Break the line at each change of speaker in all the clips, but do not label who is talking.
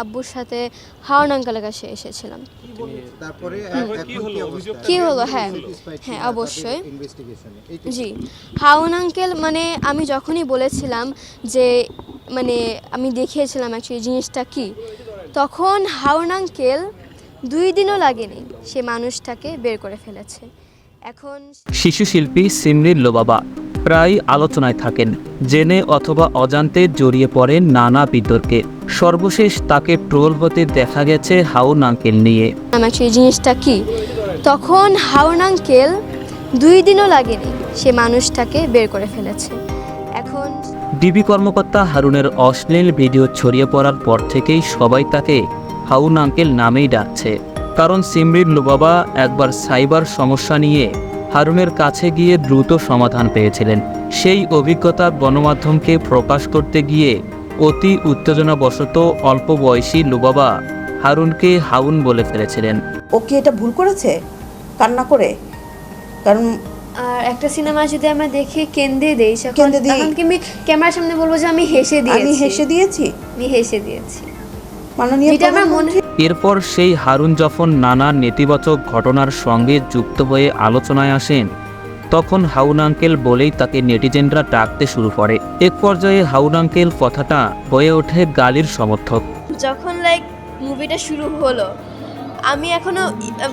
আব্বুর সাথে হাওন আঙ্কালের কাছে এসেছিলাম।
তারপরে
কি হলো? অভিযোগ?
কি হলো? হ্যাঁ হ্যাঁ অবশ্যই। জি হাউন আঙ্কেল মানে আমি যখনই বলেছিলাম যে মানে আমি দেখিয়েছিলাম অ্যাকচুয়ালি জিনিসটা কি তখন হাউন আঙ্কেল দুই দিনও লাগেনি সে মানুষটাকে বের করে ফেলেছে। এখন
শিশু শিল্পী সিমরিন লোবাবা প্রায় আলোচনায় থাকেন জেনে অথবা অজান্তে জড়িয়ে পড়েন নানা বিতর্কে। সর্বশেষ তাকে ট্রোল হতে দেখা গেছে হাউন আঙ্কেল নিয়ে।
সেই জিনিসটা কি? তখন হাউন আঙ্কেল দুই দিনও লাগেনি সে মানুষটাকে বের করে ফেলেছে। এখন
ডিবি কর্মকর্তা হারুনের অশ্লীল ভিডিও ছড়িয়ে পড়ার পর থেকেই সবাই তাকে হাউন আঙ্কেল নামেই ডাকছে। কারণ সিমরিন লোবাবা একবার সাইবার সমস্যা নিয়ে হারুনের কাছে গিয়ে দ্রুত সমাধান পেয়েছিলেন। সেই অভিজ্ঞতা গণমাধ্যমকে প্রকাশ করতে গিয়ে অতি উত্তেজনাবশত অল্প বয়সী লুবাবা হারুনকে হাউন বলে ফেলেছিলেন।
ও কি এটা ভুল করেছে? কান্না করে? কারণ
আর একটা সিনেমা যদি আমরা দেখে কেন্দ্রে দেই
দিই।
তখন কি আমি ক্যামেরার সামনে বলব যে আমি হেসে দিয়েছি।
আমি হেসে দিয়েছি?
আমি হেসে দিয়েছি।
মাননীয়
যেটা আমার মনে
এরপর সেই হারুন যখন নানা নেতিবাচক ঘটনার সঙ্গে যুক্ত হয়ে আলোচনায় আসেন তখন হাউন আঙ্কেল বলেই তাকে নেটিজেনরা ডাকতে শুরু করে। এক পর্যায়ে হাউন আঙ্কেল কথাটা হয়ে ওঠে গালির সমর্থক।
যখন লাইক মুভিটা শুরু হলো আমি এখনও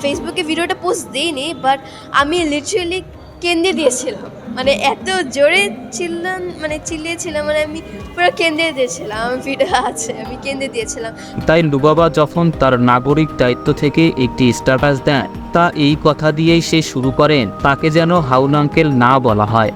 ফেসবুকে ভিডিওটা পোস্ট দিইনি বাট আমি লিটারেলি কেন্দ্রে দিয়েছিলাম। মানে এত জোরে চিল্লান মানে চিল্লিয়েছিলাম মানে আমি পুরো কেন্দ্রে দিয়েছিলাম আমার ভিডিও আছে আমি কেন্দ্রে দিয়েছিলাম।
তাই লুবাবা যখন তার নাগরিক দায়িত্ব থেকে একটি স্ট্যাটাস দেন তা এই কথা দিয়েই সে শুরু করেন তাকে যেন হাউন আঙ্কেল না বলা হয়।